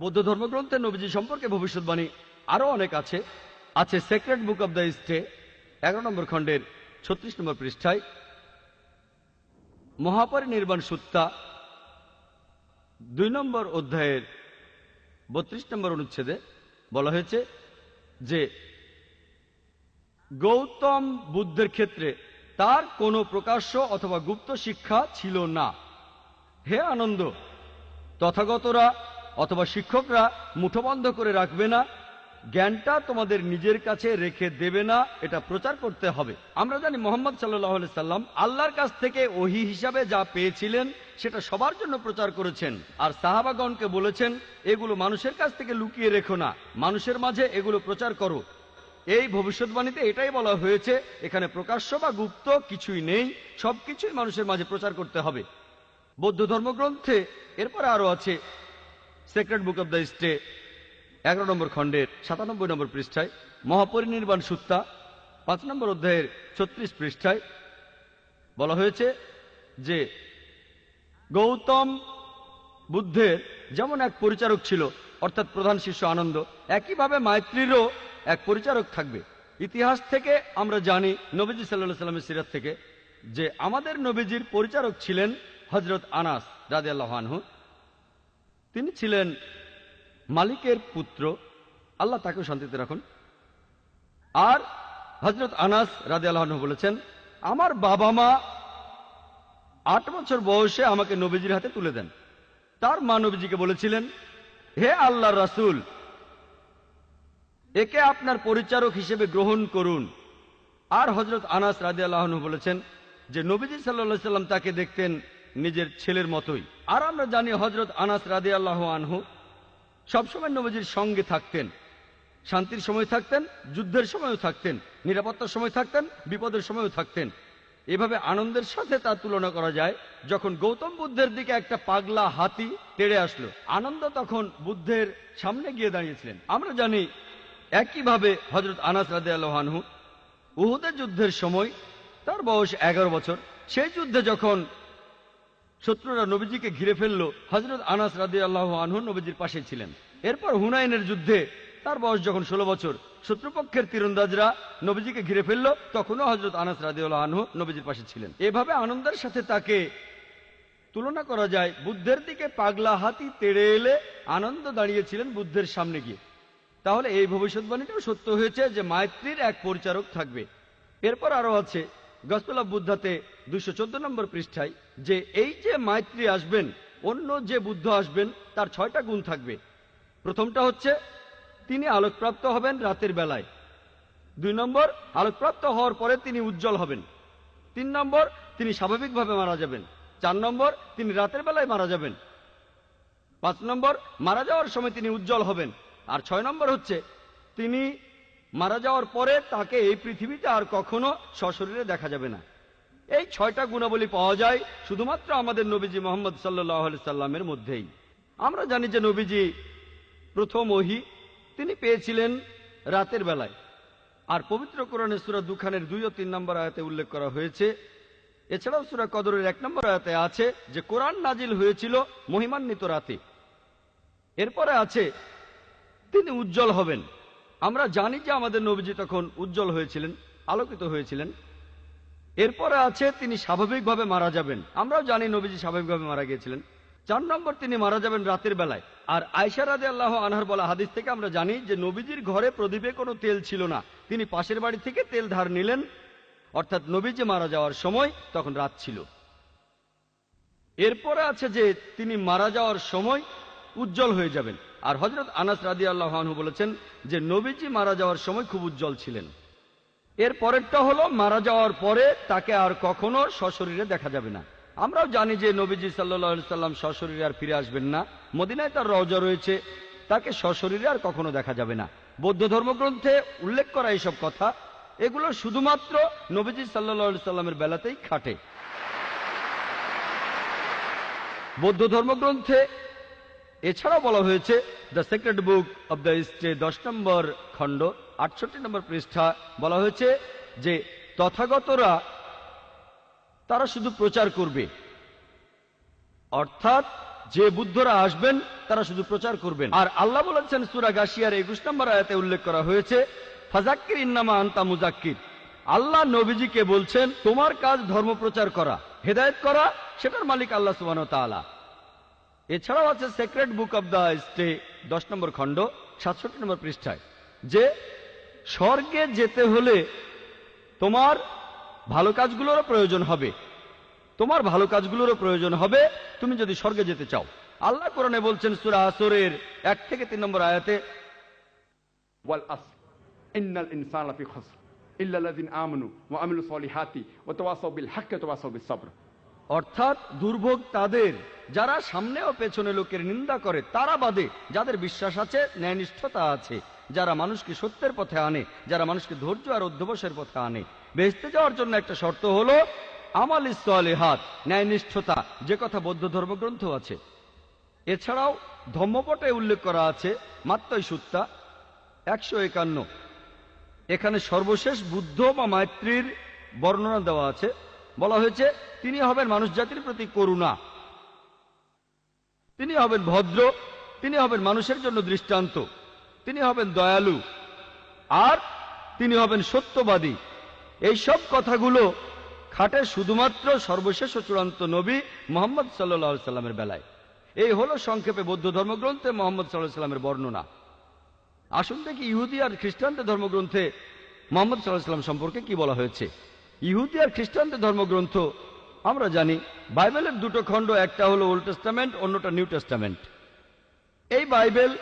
বৌদ্ধ ধর্মগ্রন্থে নবীজি সম্পর্কে ভবিষ্যৎবাণী আরও অনেক আছে। আছে secret book of the stay এগারো নম্বর খণ্ডের ছত্রিশ নম্বর পৃষ্ঠায়। মহাপরিনির্বাণ সুত্তা, দুই নম্বর অধ্যায়ের বত্রিশ নম্বর অনুচ্ছেদে বলা হয়েছে যে, গৌতম বুদ্ধের ক্ষেত্রে তার কোনো প্রকাশ্য অথবা গুপ্ত শিক্ষা ছিল না। হে আনন্দ, তথাগতরা অথবা শিক্ষকরা মুঠোবন্ধ করে রাখবে না, জ্ঞানটা তোমাদের নিজের কাছে রেখে দেবে না, এটা প্রচার করতে হবে। আমরা জানি মোহাম্মদ সাল্লাহ সাল্লাম আল্লাহর কাছ থেকে ওহি হিসাবে যা পেয়েছিলেন, সেটা সবার জন্য প্রচার করেছেন। আর সাহাবাগণকে বলেছেন, এগুলো মানুষের কাছ থেকে লুকিয়ে রেখো না, মানুষের মাঝে এগুলো প্রচার করো। এই ভবিষ্যৎবাণীতে এটাই বলা হয়েছে, এখানে প্রকাশ্য বা গুপ্ত কিছুই নেই, সবকিছুই মানুষের মাঝে প্রচার করতে হবে। বৌদ্ধ ধর্মগ্রন্থে এরপরে আরও আছে secret book of the stay এগারো নম্বর খণ্ডের সাতানব্বই নম্বর পৃষ্ঠায়, মহাপরিনির্বাণ সুত্তা পাঁচ নম্বর অধ্যায়ের ছত্রিশ পৃষ্ঠায় বলা হয়েছে যে, গৌতম বুদ্ধের যেমন এক পরিচারক ছিল, অর্থাৎ প্রধান শিষ্য আনন্দ, একইভাবে মাইত্রীরও এক পরিচারক থাকবে। ইতিহাস থেকে আমরা জানি, নবীজি সাল্লাহ সাল্লামের সিরাত থেকে, যে আমাদের নবীজির পরিচারক ছিলেন হজরত আনাস রাজে আল্লাহানহু তিনি ছিলেন মালিকের পুত্র। আল্লাহ তাকেও শান্তিতে রাখুন। আর হজরত আনাস রাজে আল্লাহন বলেছেন, আমার বাবা মা আট বছর বয়সে আমাকে নবীজির হাতে তুলে দেন। তার মা নবীজিকে বলেছিলেন, হে আল্লাহ রাসুল, একে আপনার পরিচারক হিসেবে গ্রহণ করুন। আর হজরত আনাস রাজি আল্লাহন বলেছেন যে, নবীজি সাল্লা সাল্লাম তাকে দেখতেন নিজের ছেলের মতোই। আর আমরা জানি হজরত আনাস রাদি আল্লাহ আনহু সবসময় নবীজির সঙ্গে থাকতেন, শান্তির সময় থাকতেন, যুদ্ধের সময়ও থাকতেন, নিরাপত্তার সময় থাকতেন, বিপদের সময়ও থাকতেন। এভাবে আনন্দের সাথে তার তুলনা করা যায়, যখন গৌতম বুদ্ধের দিকে একটা পাগলা হাতি তেড়ে আসলো, আনন্দ তখন বুদ্ধের সামনে গিয়ে দাঁড়িয়েছিলেন। আমরা জানি একইভাবে হজরত আনাস রাদে আল্লাহানহু উহুদের যুদ্ধের সময়, তার বয়স এগারো বছর, সেই যুদ্ধে যখন শত্রুরা নবীজিকে ঘিরে ফেলল। হজরত আনাস রাদি আল্লাহ আনহু নবীজির পাশে ছিলেন। এরপর হুনাইনের যুদ্ধে তার বয়স যখন ষোলো বছর, শত্রুপক্ষের তীরন্দাজরা নবীজিকে ঘিরে ফেলল, তখনও হজরত আনাস রাদিউল্লাহ আনহু নবীজির পাশে ছিলেন। এভাবে আনন্দের সাথে তাকে তুলনা করা যায়, বুদ্ধের দিকে পাগলা হাতি তেড়ে এলে আনন্দ দাঁড়িয়েছিলেন বুদ্ধের সামনে গিয়ে। তাহলে এই ভবিষ্যৎবাণীটাও সত্য হয়েছে যে মায়ত্রীর এক পরিচারক থাকবে। এরপর আরও আছে গসপেল বুদ্ধাতে দুইশো চোদ্দ নম্বর পৃষ্ঠায় যে এই যে মাইত্রী আসবেন, অন্য যে বুদ্ধ আসবেন, তার ছয়টা গুণ থাকবে। প্রথমটা হচ্ছে, তিনি আলোকপ্রাপ্ত হবেন রাতের বেলায়। দুই নম্বর, আলোকপ্রাপ্ত হওয়ার পরে তিনি উজ্জ্বল হবেন। তিন নম্বর, তিনি স্বাভাবিকভাবে মারা যাবেন। চার নম্বর, তিনি রাতের বেলায় মারা যাবেন। পাঁচ নম্বর, মারা যাওয়ার সময় তিনি উজ্জ্বল হবেন। আর ছয় নম্বর হচ্ছে, তিনি মারা যাওয়ার পরে তাকে এই পৃথিবীতে আর কখনো সশরীরে দেখা যাবে না। এই ছয়টা গুণাবলী পাওয়া যায় শুধুমাত্র আমাদের নবীজি মোহাম্মদ সাল্লাহ সাল্লামের মধ্যেই। আমরা জানি যে নবীজি প্রথম ওহি তিনি পেয়েছিলেন রাতের বেলায়। আর পবিত্র কোরআনে সুরা দুখানের দুই ও তিন নম্বর আয়াতে উল্লেখ করা হয়েছে। এছাড়াও সুরা কদরের এক নম্বর আয়াতে আছে যে কোরআন নাজিল হয়েছিল মহিমান্বিত রাতে। এরপরে আছে তিনি উজ্জ্বল হবেন। আমরা জানি যে আমাদের নবীজি তখন উজ্জ্বল হয়েছিলেন, আলোকিত হয়েছিলেন। এরপরে আছে তিনি স্বাভাবিকভাবে মারা যাবেন। আমরাও জানি নবীজি স্বাভাবিকভাবে মারা গিয়েছিলেন। চার নম্বর তিনি মারা যাবেন রাতের বেলায়। আর আয়সারাদে আল্লাহ আনহার বলা হাদিস থেকে আমরা জানি যে নবীজির ঘরে প্রদীপে কোনো তেল ছিল না। তিনি পাশের বাড়ি থেকে তেল ধার নিলেন। অর্থাৎ নবীজি মারা যাওয়ার সময় তখন রাত ছিল। এরপরে আছে যে তিনি মারা যাওয়ার সময় উজ্জ্বল হয়ে যাবেন। আর হজরত আনাস রাদি আল্লাহনু বলেছেন যে, নবীজি মারা যাওয়ার সময় খুব উজ্জ্বল ছিলেন। এর পরেরটা হলো, মারা যাওয়ার পরে তাকে আর কখনো সশরীরে দেখা যাবে না। আমরাও জানি যে, নবীজি সাল্লা সাল্লাম সশরীরে আর ফিরে আসবেন না। মদিনায় তার রজা রয়েছে, তাকে সশরীরে আর কখনো দেখা যাবে না। বৌদ্ধ ধর্মগ্রন্থে উল্লেখ করা এইসব কথা, এগুলো শুধুমাত্র নবীজি সাল্লা সাল্লামের বেলাতেই খাটে। বৌদ্ধ ধর্মগ্রন্থে এছাড়াও বলা হয়েছে the secret book of the stay দশ নম্বর খণ্ড, আটষট্টি নম্বর পৃষ্ঠা, বলা হয়েছে যে তথাগতরা, তারা শুধু প্রচার করবে। অর্থাৎ যে বুদ্ধরা আসবেন, তারা শুধু প্রচার করবেন। আর আল্লাহ বলেছেন, সুরা গাশিয়ার একুশ নম্বর আয়াতে উল্লেখ করা হয়েছে, ফাজাক্কির ইন্নামা আন্তা মুজাক্কির আল্লাহ নবীজিকে বলছেন, তোমার কাজ ধর্ম প্রচার করা, হেদায়ত করা, সেটার মালিক আল্লাহ সুবান তাআলা। এছাড়াও আছে secret book of the stay দশ নম্বর খণ্ড, সাতষট্টি নম্বর পৃষ্ঠায়, যে স্বর্গে যেতে হলে তোমার ভালো কাজগুলোরও প্রয়োজন হবে। তোমার ভালো কাজগুলোরও প্রয়োজন হবে, তুমি যদি স্বর্গে যেতে চাও। আল্লাহ কোরআনে বলছেন সুরা আসরের এক থেকে তিন নম্বর আয়াতে ইন্নাল আমানু ওয়া আমিলু অর্থাৎ দুর্ভোগ তাদের। যারা সামনে ও পেছনে লোকের নিন্দা করে, তারা বাদে। যাদের বিশ্বাস আছে, ন্যায়নিষ্ঠতা আছে। যারা মানুষকে সত্যের পথে আনে, যারা মানুষকে ধৈর্য আর অধ্যবসের পথে আনে। বেসতে যাওয়ার জন্য একটা শর্ত হলো, আমাল হাত ন্যায়নিষ্ঠতা। যে কথা বৌদ্ধ ধর্মগ্রন্থ আছে। এছাড়াও ধর্মপটে উল্লেখ করা আছে মাত্রই সুত্তা, একশো একান্ন। এখানে সর্বশেষ বুদ্ধ বা মাতৃর বর্ণনা দেওয়া আছে। বলা হয়েছে তিনি হবেন মানুষ জাতির প্রতি করুণা। তিনি হবেন ভদ্র, তিনি হবেন মানুষের জন্য দৃষ্টান্ত, তিনি হবেন দয়ালু, আর তিনি হবেন সত্যবাদী। এই সব কথাগুলো খাটে শুধুমাত্র সর্বশেষ ও চূড়ান্ত নবী মোহাম্মদ সাল্লা সাল্লামের বেলায়। এই হলো সংক্ষেপে বৌদ্ধ ধর্মগ্রন্থে মোহাম্মদ সাল্লাহ সাল্লামের বর্ণনা। আসুন দেখি ইহুদি আর খ্রিস্টানদের ধর্মগ্রন্থে মোহাম্মদ সাল্লাহ সাল্লাম সম্পর্কে কি বলা হয়েছে। ইহুদি আর খ্রিস্টানদের ধর্মগ্রন্থ আমরা জানি বাইবেলের দুটো খণ্ড, একটা হলো ওল্ড টেস্টামেন্ট অন্যটা নিউ টেস্টামেন্ট এই বাইবেল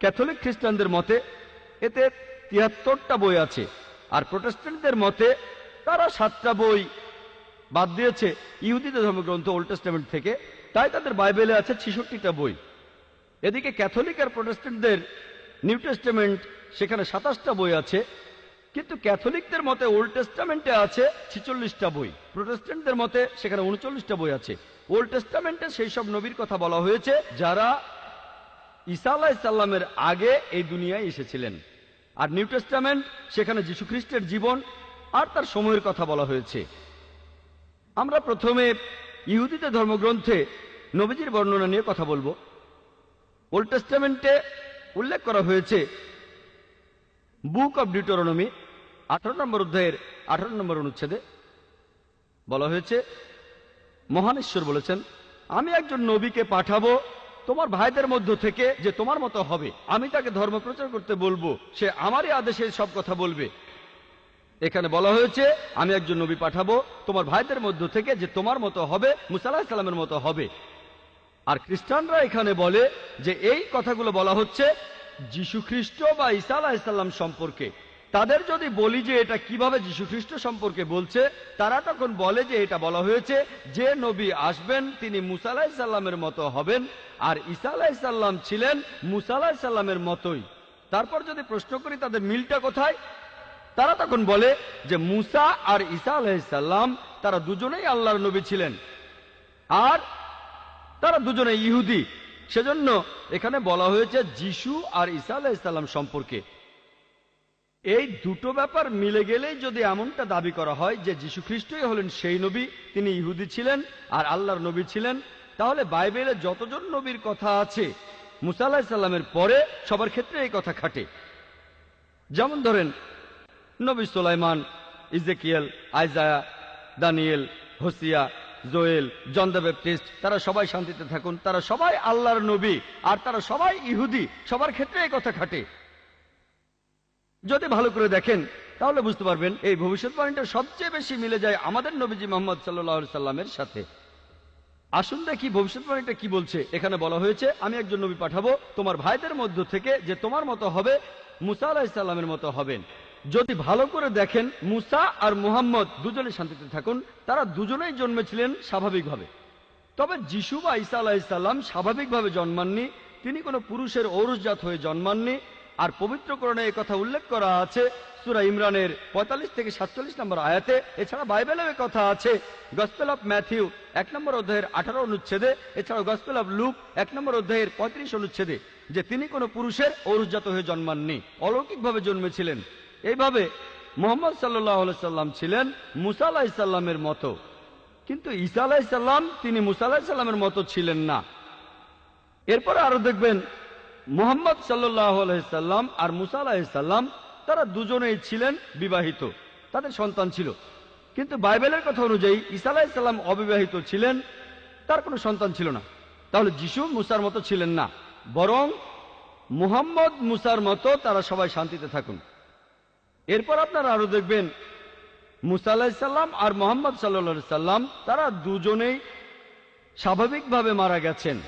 ক্যাথলিক খ্রিস্টানদের মতে এতে তিয়াত্তরটা বই আছে, আর প্রোটেস্ট্যান্টদের মতে তারা সাতটা বই বাদ দিয়েছে ইহুদিদের ধর্মগ্রন্থ ওল্ড টেস্টামেন্ট থেকে, তাই তাদের বাইবেলে আছে ছিষট্টিটা বই। এদিকে ক্যাথলিক আর প্রোটেস্ট্যান্টদের নিউ টেস্টামেন্ট সেখানে সাতাশটা বই আছে কিন্তু ক্যাথলিকদের মতে ওল্ড টেস্টামেন্টে আছে ছিচল্লিশটা বই। প্রোটেস্ট্যান্টদের মতে সেখানে উনচল্লিশটা বই আছে। ওল্ড টেস্টামেন্টে সেই সব নবীর কথা বলা হয়েছে যারা ঈসা আলাহিসাল্লামের আগে এই দুনিয়ায় এসেছিলেন। আর নিউ টেস্টামেন্ট সেখানে যীশুখ্রিস্টের জীবন আর তার সময়ের কথা বলা হয়েছে। আমরা প্রথমে ইহুদিতে ধর্মগ্রন্থে নবীজির বর্ণনা নিয়ে কথা বলব। ওল্ড টেস্টামেন্টে উল্লেখ করা হয়েছে বুক অব ডিউটোরনমি আঠারো নম্বর অধ্যায়ের আঠারো নম্বর অনুচ্ছেদে বলা হয়েছে, মহান ঈশ্বর বলেছেন, আমি একজন নবীকে পাঠাবো তোমার ভাইদের মধ্য থেকে যে তোমার মতো হবে। আমি তাকে ধর্ম প্রচার করতে বলব, সে আমারই আদেশে সব কথা বলবে। এখানে বলা হয়েছে, আমি একজন নবী পাঠাবো তোমার ভাইদের মধ্য থেকে যে তোমার মতো হবে মুসাল্লাহ সাল্লামের মতো হবে। আর খ্রিস্টানরা এখানে বলে যে, এই কথাগুলো বলা হচ্ছে যীশু খ্রিস্ট বা ঈসা আলাহিসাল্লাম সম্পর্কে। তাদের যদি বলি যে এটা কীভাবে যীশু খ্রিস্ট সম্পর্কে বলছে, তারা তখন বলে যে এটা বলা হয়েছে, যে নবী আসবেন, তিনি মুসা আলাহিসাল্লামের মতো হবেন, আর ঈসা আলাহিসাল্লাম ছিলেন মুসা আলাহিসাল্লামের মতোই। তারপর যদি প্রশ্ন করি তাদের মিলটা কোথায়? তারা তখন বলে যে মুসা আর ঈসা আলাহিসাল্লাম তারা দুজনেই আল্লাহর নবী ছিলেন। আর তারা দুজনে ইহুদি। সেজন্য এখানে বলা হয়েছে যিশু আর ঈসা আলাহিসাল্লাম সম্পর্কে। এই দুটো ব্যাপার মিলে গেলেই যদি এমনটা দাবি করা হয় যে যীশু খ্রিস্টই হলেন সেই নবী, তিনি ইহুদি ছিলেন আর আল্লাহর নবী ছিলেন, তাহলে বাইবেলে যতজন নবীর কথা আছে, মুসা আলাহিসাল্লামের পরে সবার ক্ষেত্রে এই কথা খাটে। যেমন ধরেন, নবী সোলাইমান, Ezekiel, Isaiah, Daniel, Hosea Joel John the Baptist, তারা সবাই শান্তিতে থাকুন, তারা সবাই আল্লাহর নবী, আর তারা সবাই ইহুদি, সবার ক্ষেত্রে এই কথা খাটে। যদি ভালো করে দেখেন, তাহলে বুঝতে পারবেন, এই ভবিষ্যৎবাণীটা সবচেয়ে বেশি মিলে যায় আমাদের নবীজি মোহাম্মদ সাল্লাহ সাল্লামের সাথে। আসুন দেখি ভবিষ্যৎবাণীটা কি বলছে। এখানে বলা হয়েছে, আমি একজন নবী পাঠাবো, তোমার ভাইদের মধ্য থেকে যে তোমার মতো হবে, মুসা আলাহিসাল্লামের মতো হবেন। যদি ভালো করে দেখেন, মুসা আর মুহাম্মদ দুজনে শান্তিতে থাকুন, তারা দুজনেই জন্মেছিলেন স্বাভাবিকভাবে। তবে যিশু বা ঈসা আলাহিসাল্লাম স্বাভাবিকভাবে জন্মাননি, তিনি কোনো পুরুষের ঔরসজাত হয়ে জন্মাননি। আর পবিত্রকরণে কথা উল্লেখ করা আছে, সুরা ইমরানের পঁয়তাল্লিশ থেকে সাতচল্লিশ নম্বর আয়াতে। এছাড়া বাইবেলেও কথা আছে, গসপেল অফ ম্যাথিউ এক নম্বর অধ্যায়ের আঠারো অনুচ্ছেদে, এছাড়াও গসপেল অফ লুক এক নম্বর অধ্যায়ের পঁয়ত্রিশ অনুচ্ছেদে, যে তিনি কোনো পুরুষের ঔরসজাত হয়ে জন্মাননি, অলৌকিকভাবে জন্মেছিলেন। এইভাবে মোহাম্মদ সাল্লাম ছিলেন মুসা মতো। কিন্তু ঈসা আলাহিসাল্লাম তিনি মুসা মতো ছিলেন না। এরপরে আরও দেখবেন, মোহাম্মদ সাল্লাহ আলাইসাল্লাম আর মুসা তারা দুজনেই ছিলেন বিবাহিত। তাদের সন্তান ছিল। কিন্তু বাইবেলের কথা অনুযায়ী ঈসা আলাহিসাল্লাম অবিবাহিত ছিলেন, তার কোনো সন্তান ছিল না। তাহলে যিশু মুসার মতো ছিলেন না। বরং মুহাম্মদ মুসার মতো তারা সবাই শান্তিতে থাকুন। এরপর আপনারা আরও দেখবেন, মুসা আলাহিসাল্লাম আর মোহাম্মদ সাল্লা সাল্লাম, তারা দুজনেই স্বাভাবিকভাবে মারা গেছেন।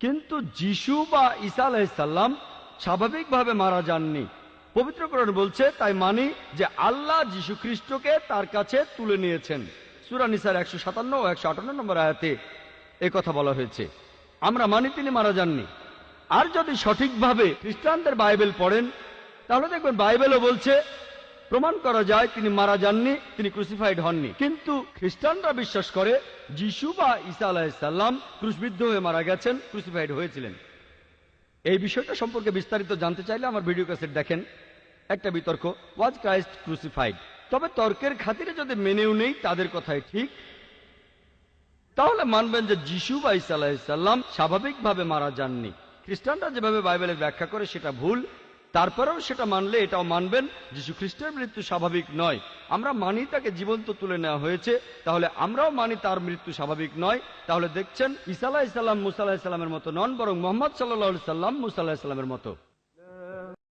কিন্তু যিশু বা ঈসা আলাহিসাল্লাম স্বাভাবিকভাবে মারা যাননি। পবিত্রকরণ বলছে, তাই মানি যে আল্লাহ যীশু খ্রিস্টকে তার কাছে তুলে নিয়েছেন। সুরা নিসার একশো সাতান্ন ও একশো আটান্ন নম্বর আয়াতে কথা বলা হয়েছে। আমরা মানি তিনি মারা যাননি। আর যদি সঠিকভাবে খ্রিস্টানদের বাইবেল পড়েন তাহলে দেখবেন বাইবেলও বলছে, প্রমাণ করা যায় তিনি মারা যাননি, তিনি ক্রুসিফাইড হননি। কিন্তু খ্রিস্টানরা বিশ্বাস করে যিশু বা ঈসা আলাহিসাল্লাম ক্রুশবিদ্ধ হয়ে মারা গেছেন, ক্রুসিফাইড হয়েছিলেন। এই বিষয়টা সম্পর্কে বিস্তারিত জানতে চাইলে আমার ভিডিও ক্যাসেট দেখেন। একটা বিতর্ক ওয়াজ ক্রাইস্ট ক্রুসিফাইড তবে তর্কের খাতিরে যদি মেনেও নেই, তাদের কথাই ঠিক। তাহলে মানবেন যে যিশু বা ঈসা আলাহিসাল্লাম স্বাভাবিকভাবে মারা যাননি। খ্রিস্টানরা যেভাবে বাইবেলের ব্যাখ্যা করে, সেটা ভুল। তারপরেও সেটা মানলে এটাও মানবেন যীশু খ্রিস্টের মৃত্যু স্বাভাবিক নয়। আমরা মানি তাকে জীবন্ত তুলে নেওয়া হয়েছে, তাহলে আমরাও মানি তার মৃত্যু স্বাভাবিক নয়। তাহলে দেখছেন ইসা আলাহিসাল্লাম মুসা আলাহিসাল্লামের মতো নন, বরং মোহাম্মদ সাল্লাহ সাল্লাম মুসা আলাহিসাল্লামের মতো।